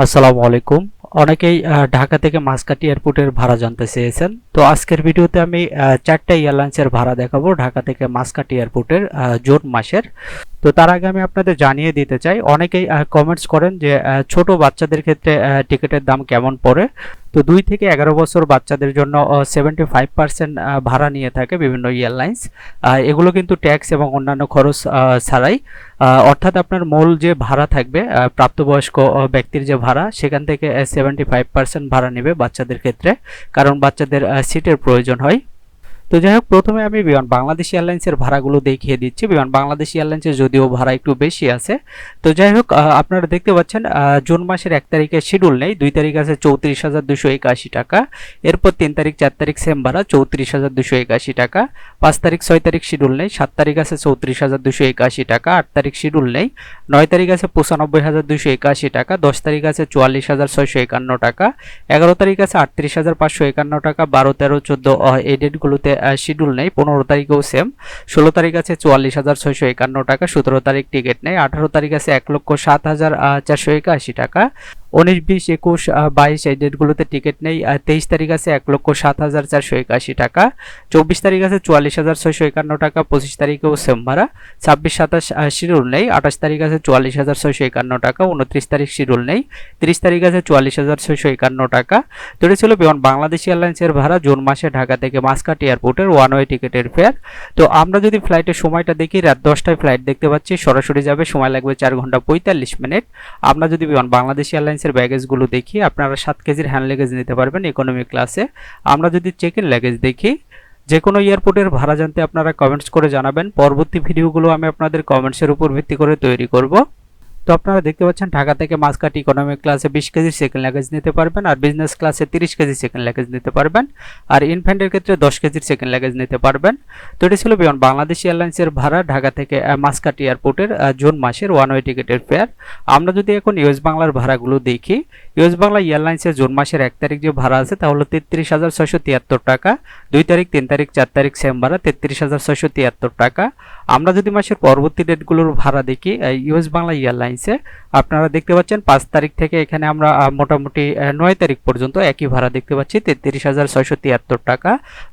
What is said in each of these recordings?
আসসালামু আলাইকুম। অনেকেই ঢাকা থেকে মাসকাটি এয়ারপোর্টের ভাড়া জানতে চেয়েছেন। তো আজকের ভিডিওতে আমি চারটা এয়ারলাইন্সের ভাড়া দেখাবো ঢাকা থেকে মাসকাটি এয়ারপোর্টের জুন মাসের। তো তার আগে আমি আপনাদের জানিয়ে দিতে চাই, অনেকেই কমেন্টস করেন যে ছোট বাচ্চাদের ক্ষেত্রে টিকিটের দাম কেমন পড়ে? তো দুই থেকে এগারো বছর বাচ্চাদের জন্য সেভেন্টি ফাইভ পার্সেন্ট ভাড়া নিয়ে থাকে বিভিন্ন এয়ারলাইন্স এগুলো কিন্তু ট্যাক্স এবং অন্যান্য খরচ ছাড়াই অর্থাৎ আপনার মূল যে ভাড়া থাকবে প্রাপ্তবয়স্ক ব্যক্তির যে ভাড়া, সেখান থেকে সেভেন্টি ফাইভ পার্সেন্ট ভাড়া নেবে বাচ্চাদের ক্ষেত্রে। কারণ বাচ্চাদের সিটের প্রয়োজন হয়। তো যাই হোক, প্রথমে আমি বিমান, বাংলাদেশ এয়ারলাইন্সের ভাড়াগুলো দেখিয়ে দিচ্ছি। বিমান, বাংলাদেশ এয়ারলাইন্সের যদিও ভাড়া একটু বেশি আছে। তো যাই হোক আপনারা দেখতে পাচ্ছেন জুন মাসের এক তারিখে শিডিউল নেই। দুই তারিখ আছে চৌত্রিশ হাজার দুশো একাশি টাকা। এরপর তিন তারিখ, চার তারিখ সেম ভাড়া, চৌত্রিশ হাজার দুশো একাশি টাকা। পাঁচ তারিখ, ছয় তারিখ শিডিউল নেই। সাত তারিখ আছে চৌত্রিশ হাজার দুশো একাশি টাকা। আট তারিখ শিডিউল নেই। নয় তারিখ আছে পঁচানব্বই হাজার দুশো একাশি টাকা। দশ তারিখ আছে চুয়াল্লিশ হাজার ছয়শো একান্ন টাকা। এগারো তারিখ আছে আটত্রিশ হাজার পাঁচশো একান্ন টাকা। বারো, তেরো, চোদ্দ এই ডেটগুলোতে শিডিউল নেই, পনেরো তারিখেও সেম ষোলো তারিখ আছে চুয়াল্লিশ হাজার ছয়শো একান্ন টাকা, সতেরো তারিখ টিকিট নেই, আঠারো তারিখ আছে এক লক্ষ সাত হাজার চারশো একাশি টাকা। উনিশ, বিশ, একুশ বাইশ, এই ডেটগুলোতে টিকিট নেই। তেইশ তারিখ আছে এক লক্ষ সাত হাজার চারশো একাশি টাকা। চব্বিশ তারিখ আছে চুয়াল্লিশ হাজার ছয়শো একান্ন টাকা। পঁচিশ তারিখেও সেম ভাড়া। ছাব্বিশ, সাতাশ শিডিউল নেই। আঠাশ তারিখ আছে চুয়াল্লিশ হাজার ছয়শো একান্ন টাকা। উনত্রিশ তারিখ শিডিউল নেই। তিরিশ তারিখ আছে চুয়াল্লিশ হাজার ছয়শো একান্ন টাকা। তো ছিল বিমান বাংলাদেশ এয়ারলাইন্সের ভাড়া জুন মাসে ঢাকা থেকে মাসকাট এয়ারপোর্টের ওয়ান ওয়ে টিকিটের ফেয়ার। তো আমরা যদি ফ্লাইটের সময়টা দেখি, রাত দশটায় ফ্লাইট দেখতে পাচ্ছি। সরাসরি যাবে, সময় লাগবে চার ঘণ্টা পঁয়তাল্লিশ মিনিট। আমরা যদি বিমান বাংলাদেশ এয়ারলাইন্সের ব্যাগেজগুলো দেখি, আপনারা সাত কেজির হ্যান্ড লেগেজ নিতে পারবেন ইকোনমি ক্লাসে আমরা যদি চেক ইন লেগেজ দেখি, যে কোনো এয়ারপোর্টের ভাড়া জানতে আপনারা কমেন্টস করে জানাবেন। পরবর্তী ভিডিওগুলো আমি আপনাদের কমেন্টসের উপর ভিত্তি করে তৈরি করব। তো আপনারা দেখতে পাচ্ছেন ঢাকা থেকে মাসকাট ইকোনমিক ক্লাসে বিশ কেজির সেকেন্ড লাগেজ নিতে পারবেন আর বিজনেস ক্লাসে তিরিশ কেজি সেকেন্ড লাগেজ নিতে পারবেন। আর ইনফ্যান্টের ক্ষেত্রে দশ কেজির সেকেন্ড লাগেজ নিতে পারবেন। তো এটি ছিল বিমান, বাংলাদেশ এয়ারলাইন্সের ভাড়া ঢাকা থেকে মাসকাট এয়ারপোর্টের জুন মাসের ওয়ান ওয়ে টিকিটের ফেয়ার আমরা যদি এখন ইউএস বাংলার ভাড়াগুলো দেখি ইউএস বাংলা এয়ারলাইন্সের জুন মাসের এক তারিখ যে ভাড়া আছে তা হলো তেত্রিশ হাজার ছয়শো তিয়াত্তর টাকা। দুই তারিখ, তিন তারিখ, চার তারিখ সেম ভাড়া, তেত্রিশ হাজার ছয়শো তিয়াত্তর টাকা। আমরা যদি মাসের পরবর্তী ডেটগুলোর ভাড়া দেখি ইউএস বাংলা এয়ারলাইন্সে আপনারা দেখতে পাচ্ছেন পাঁচ তারিখ থেকে এখানে আমরা মোটামুটি নয় তারিখ পর্যন্ত একই ভাড়া দেখতে পাচ্ছি। তেত্রিশ হাজার ছয়শো তিয়াত্তর টাকা।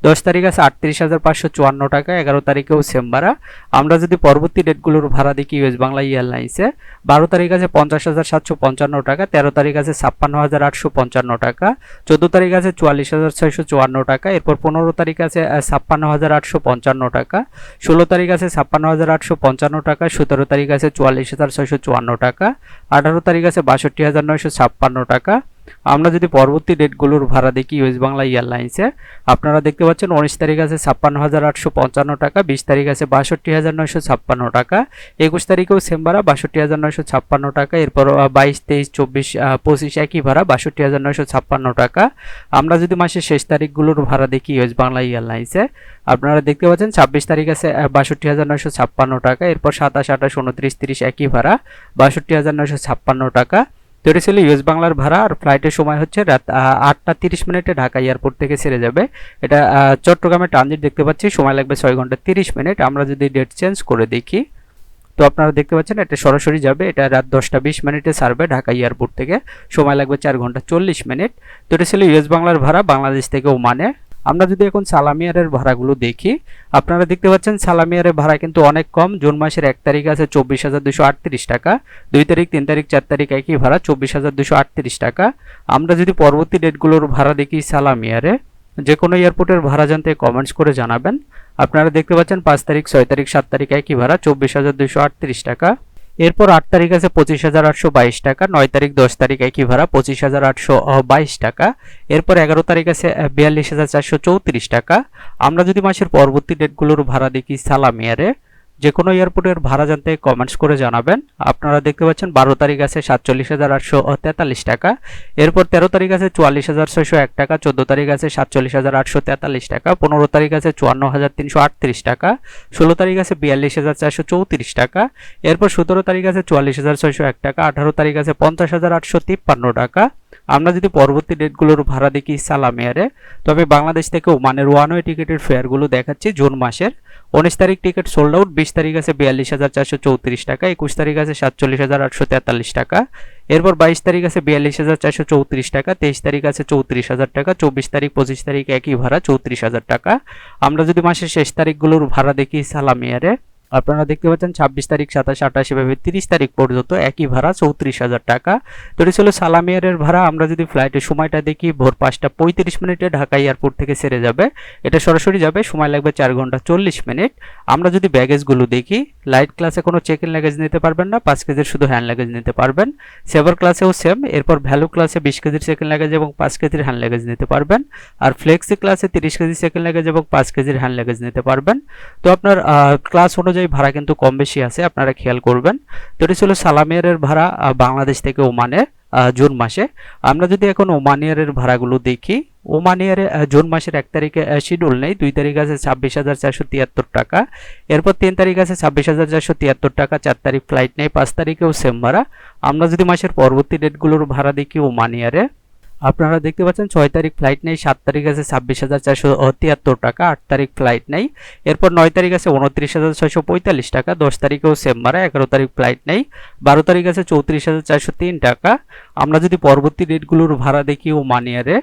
দশ তারিখ আছে আটত্রিশ হাজার পাঁচশো চুয়ান্ন টাকা, এগারো তারিখেও সেম ভাড়া। আমরা যদি পরবর্তী ডেটগুলোর ভাড়া দেখি ইউএস বাংলা এয়ারলাইন্সে, বারো তারিখ আছে পঞ্চাশ হাজার সাতশো পঞ্চান্ন টাকা, তেরো তারিখ আছে ছাপ্পান্ন হাজার আটশো পঞ্চান্ন টাকা, চোদ্দ তারিখ আছে চুয়াল্লিশ হাজার ছয়শো চুয়ান্ন টাকা, এরপর পনেরো তারিখ আছে ছাপ্পান্ন হাজার আটশো পঞ্চান্ন টাকা, ষোলো তারিখ আছে ছাপ্পান্ন হাজার আটশো পঞ্চান্ন টাকা, সতেরো তারিখ আছে চুয়াল্লিশ হাজার ছয়শো চুয়ান্ন টাকা। আঠারো তারিখ আছে বাষট্টি হাজার নয়শো ছাপ্পান্ন টাকা। আমরা যদি পরবর্তী ডেটগুলোর ভাড়া দেখি ওয়েস্ট বাংলা এয়ারলাইন্সে আপনারা দেখতে পাচ্ছেন উনিশ তারিখ আছে ছাপ্পান্ন হাজার আটশো পঞ্চান্ন টাকা, বিশ তারিখ আছে বাষট্টি হাজার নয়শো ছাপ্পান্ন টাকা, একুশ তারিখেও সেম ভাড়া, বাষট্টি হাজার নয়শো ছাপ্পান্ন টাকা, এরপর বাইশ, তেইশ, চব্বিশ পঁচিশ একই ভাড়া, বাষট্টি হাজার নয়শো ছাপ্পান্ন টাকা। আমরা যদি মাসের শেষ তারিখগুলোর ভাড়া দেখি ওয়েস্ট বাংলা এয়ারলাইন্সে আপনারা দেখতে পাচ্ছেন ছাব্বিশ তারিখ আছে বাষট্টি হাজার নয়শো ছাপ্পান্ন টাকা, এরপর সাতাশ, আঠাশ, উনত্রিশ, তিরিশ একই ভাড়া, বাষট্টি হাজার নয়শো ছাপ্পান্ন টাকা। তো ছিল ইউএস বাংলার ভাড়া আর ফ্লাইটের সময় হচ্ছে রাত আটটা তিরিশ মিনিটে ঢাকা এয়ারপোর্ট থেকে ছেড়ে যাবে। এটা চট্টগ্রামে ট্রানজিট দেখতে পাচ্ছি, সময় লাগবে ছয় ঘণ্টা তিরিশ মিনিট। আমরা যদি ডেট চেঞ্জ করে দেখি, তো আপনারা দেখতে পাচ্ছেন এটা সরাসরি যাবে। এটা রাত দশটা বিশ মিনিটে ছাড়বে ঢাকা এয়ারপোর্ট থেকে। সময় লাগবে চার ঘণ্টা চল্লিশ মিনিট। তো এটা ছিল ইউএস বাংলার ভাড়া বাংলাদেশ থেকে ওমানে। আমরা যদি এখন সালামিয়ারের ভাড়াগুলো দেখি, আপনারা দেখতে পাচ্ছেন সালামিয়ারের ভাড়া কিন্তু অনেক কম। জুন মাসের এক তারিখ আছে চব্বিশ হাজার দুশো আটত্রিশ টাকা। দুই তারিখ, তিন তারিখ, চার তারিখ একই ভাড়া, চব্বিশ হাজার দুশো আটত্রিশ টাকা। আমরা যদি পরবর্তী ডেটগুলোর ভাড়া দেখি সালামিয়ারে, যে কোনো এয়ারপোর্টের ভাড়া জানতে কমেন্টস করে জানাবেন। আপনারা দেখতে পাচ্ছেন পাঁচ তারিখ, ছয় তারিখ, সাত তারিখ একই ভাড়া, চব্বিশ হাজার দুশো আটত্রিশ টাকা। এরপর আট তারিখ আছে পঁচিশ হাজার আটশো বাইশ টাকা, নয় তারিখ দশ তারিখ একই ভাড়া, পঁচিশ হাজার আটশো বাইশ টাকা। এরপর এগারো তারিখ আছে বিয়াল্লিশ হাজার চারশো চৌত্রিশ টাকা। আমরা যদি মাসের পরবর্তী ডেটগুলোর ভাড়া দেখি সালামিয়ারে যে কোনো এয়ারপোর্টের ভাড়া জানতে কমেন্টস করে জানাবেন। আপনারা দেখতে পাচ্ছেন বারো তারিখ আছে সাতচল্লিশ হাজার আটশো তেতাল্লিশ টাকা। এরপর তেরো তারিখ আছে চুয়াল্লিশ হাজার ছয়শো এক টাকা, চোদ্দ তারিখ আছে সাতচল্লিশ হাজার আটশো তেতাল্লিশ টাকা, পনেরো তারিখ আছে চুয়ান্ন হাজার তিনশো আটত্রিশ টাকা, ষোলো তারিখ আছে বিয়াল্লিশ হাজার চারশো চৌত্রিশ টাকা। এরপর সতেরো তারিখ আছে চুয়াল্লিশ হাজার ছয়শো এক টাকা, আঠারো তারিখ আছে পঞ্চাশ হাজার আটশো তিপ্পান্ন টাকা। আমরা যদি পরবর্তী ডেটগুলোর ভাড়া দেখি সালাম এয়ারে, তবে বাংলাদেশ থেকে ওমানের ওয়ান ওয়ে টিকিটের ফেয়ারগুলো দেখাচ্ছি জুন মাসের। উনিশ তারিখ টিকিট সোল্ড আউট বিশ তারিখ আছে বিয়াল্লিশ হাজার চারশো চৌত্রিশ টাকা, একুশ তারিখ আছে সাতচল্লিশ হাজার আটশো তেতাল্লিশ টাকা। এরপর বাইশ তারিখ আছে বিয়াল্লিশ হাজার চারশো চৌত্রিশ টাকা, তেইশ তারিখ আছে চৌত্রিশ হাজার টাকা, চব্বিশ তারিখ, পঁচিশ তারিখ একই ভাড়া চৌত্রিশ হাজার টাকা। আমরা যদি মাসের শেষ তারিখগুলোর ভাড়া দেখি সালাম এয়ারে আপনারা দেখতে পাচ্ছেন ছাব্বিশ তারিখ, সাতাশ, আঠাশ এভাবে তিরিশ তারিখ পর্যন্ত একই ভাড়া, চৌত্রিশ হাজার টাকা। তো এটি ছিল সালামিয়ারের ভাড়া। আমরা যদি ফ্লাইটের সময়টা দেখি, ভোর পাঁচটা পঁয়ত্রিশ মিনিটে ঢাকা এয়ারপোর্ট থেকে সেরে যাবে। এটা সরাসরি যাবে, সময় লাগবে চার ঘণ্টা চল্লিশ মিনিট। আমরা যদি ব্যাগেজগুলো দেখি, লাইট ক্লাসে কোনো চেক ইন লাগেজ নিতে পারবেন না, পাঁচ কেজির শুধু হ্যান্ড লাগেজ নিতে পারবেন। সেভার ক্লাসেও সেম এরপর ভ্যালু ক্লাসে বিশ কেজির ইন লাগেজ এবং পাঁচ কেজির হ্যান্ড লাগেজ নিতে পারবেন। আর ফ্লেক্সি ক্লাসে তিরিশ কেজি ইন লাগেজ এবং পাঁচ কেজির হ্যান্ড লাগেজ নিতে পারবেন। তো আপনার ক্লাস অনুযায়ী ভাড়া কিন্তু কম বেশি আছে আপনারা খেয়াল করবেন। তো এটি ছিল সালামিয়ারের ভাড়া বাংলাদেশ থেকে ওমানে আহ, জুন মাসে। আমরা যদি এখন ওমানিয়ারের ভাড়াগুলো দেখি ওমানিয়ারে জুন মাসের এক তারিখে শিডিউল নেই দুই তারিখ আছে ছাব্বিশ হাজার চারশো তিয়াত্তর টাকা। এরপর তিন তারিখ আছে ছাব্বিশ হাজার চারশো তিয়াত্তর টাকা চার তারিখ ফ্লাইট নেই পাঁচ তারিখেও সেম ভাড়া। আমরা যদি মাসের পরবর্তী ডেটগুলোর ভাড়া দেখি ওমানিয়ারে আপনারা দেখতে পাচ্ছেন ছয় তারিখ ফ্লাইট নেই, সাত তারিখ আছে ছাব্বিশ হাজার চারশো তিয়াত্তর টাকা, আট তারিখ ফ্লাইট নেই। এরপর নয় তারিখ আছে উনত্রিশ হাজার ছয়শো পঁয়তাল্লিশ টাকা, দশ তারিখেও সেম মারা এগারো তারিখ ফ্লাইট নেই। বারো তারিখ আছে চৌত্রিশ হাজার চারশো তিন টাকা। আমরা যদি পরবর্তী ডেটগুলোর ভাড়া দেখি ও মানিয়ারে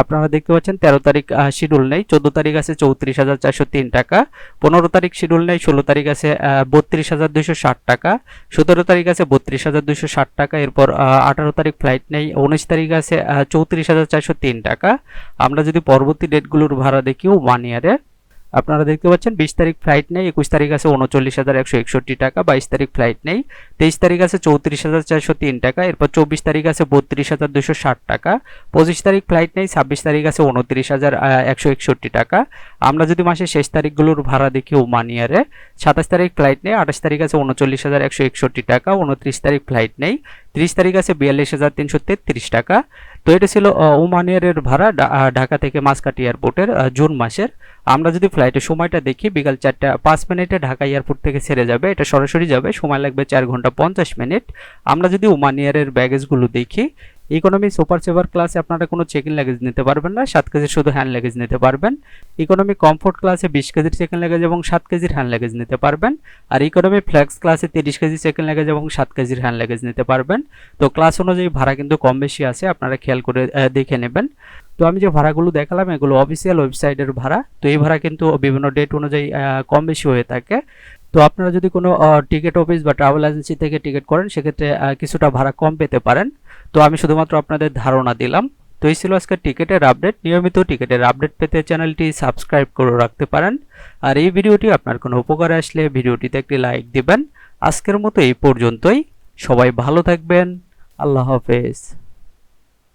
আপনারা দেখতে পাচ্ছেন, তেরো তারিখ শিডিউল নেই, চোদ্দ তারিখ আছে চৌত্রিশ হাজার চারশো তিন টাকা, পনেরো তারিখ শিডিউল নেই, ষোলো তারিখ আছে বত্রিশ হাজার দুশো ষাট টাকা, সতেরো তারিখ আছে বত্রিশ হাজার দুশো ষাট টাকা, এরপর আঠারো তারিখ ফ্লাইট নেই, উনিশ তারিখ আছে চৌত্রিশ হাজার চারশো তিন টাকা। আমরা যদি পরবর্তী ডেটগুলোর ভাড়া দেখি ওয়ান ইয়ারে আপনারা দেখতে পাচ্ছেন, বিশ তারিখ ফ্লাইট নেই, একুশ তারিখ আছে উনচল্লিশ হাজার একশো একষট্টি টাকা, বাইশ তারিখ ফ্লাইট নেই, তেইশ তারিখ আছে চৌত্রিশ হাজার চারশো তিন টাকা, এরপর চব্বিশ তারিখ আছে বত্রিশ হাজার দুশো ষাট টাকা, পঁচিশ তারিখ ফ্লাইট নেই, ছাব্বিশ তারিখ আছে উনত্রিশ হাজার একশো একষট্টি টাকা। আমরা যদি মাসের শেষ তারিখগুলোর ভাড়া দেখি ওমানিয়ারে সাতাশ তারিখ ফ্লাইট নেই, আঠাশ তারিখ আছে উনচল্লিশ হাজার একশো একষট্টি টাকা, উনত্রিশ তারিখ ফ্লাইট নেই, তিরিশ তারিখ আছে বিয়াল্লিশ হাজার তিনশো তেত্রিশ টাকা তো এটা ছিল ওমান এয়ারের ভাড়া ঢাকা থেকে মাসকাটি এয়ারপোর্টের জুন মাসের। আমরা যদি ফ্লাইটের সময়টা দেখি, বিকাল চারটা, পাঁচ মিনিটে ঢাকা এয়ারপোর্ট থেকে ছেড়ে যাবে। এটা সরাসরি যাবে, সময় লাগবে চার ঘণ্টা পঞ্চাশ মিনিট। আমরা যদি ওমান এয়ারের ব্যাগেজগুলো দেখি ইকোনমি সুপার সেভার ক্লাসে আপনারা কোনো চেক লাগেজ নিতে পারবেন না, সাত কেজির শুধু হ্যান্ড লাগেজ নিতে পারবেন। ইকোনমি কমফোর্ট ক্লাসে বিশ কেজির চেক লাগেজ এবং সাত কেজির হ্যান্ড লাগেজ নিতে পারবেন। আর ইকোনমি ফ্লেক্স ক্লাসে তিরিশ কেজি চেক লাগেজ এবং সাত কেজির হ্যান্ড লাগেজ নিতে পারবেন। তো ক্লাস অনুযায়ী ভাড়া কিন্তু কম বেশি আছে, আপনারা খেয়াল করে দেখে নেবেন। তো আমি যে ভাড়াগুলো দেখালাম, এগুলো অফিসিয়াল ওয়েবসাইটের ভাড়া। তো এই ভাড়া কিন্তু বিভিন্ন ডেট অনুযায়ী কম বেশি হয়ে থাকে। তো আপনারা যদি কোনো টিকিট অফিস বা ট্রাভেল এজেন্সি থেকে টিকিট করেন, সেক্ষেত্রে কিছুটা ভাড়া কম পেতে পারেন। তো আমি শুধুমাত্র আপনাদের ধারণা দিলাম। তো এই ছিল আজকে টিকিটের আপডেট নিয়মিত টিকিটের আপডেট পেতে চ্যানেলটি সাবস্ক্রাইব করে রাখতে পারেন। আর এই ভিডিওটি আপনার কোনো উপকারে আসলে ভিডিওটিতে একটি লাইক দিবেন। আজকের মতো এই পর্যন্তই। সবাই ভালো থাকবেন। আল্লাহ হাফেজ।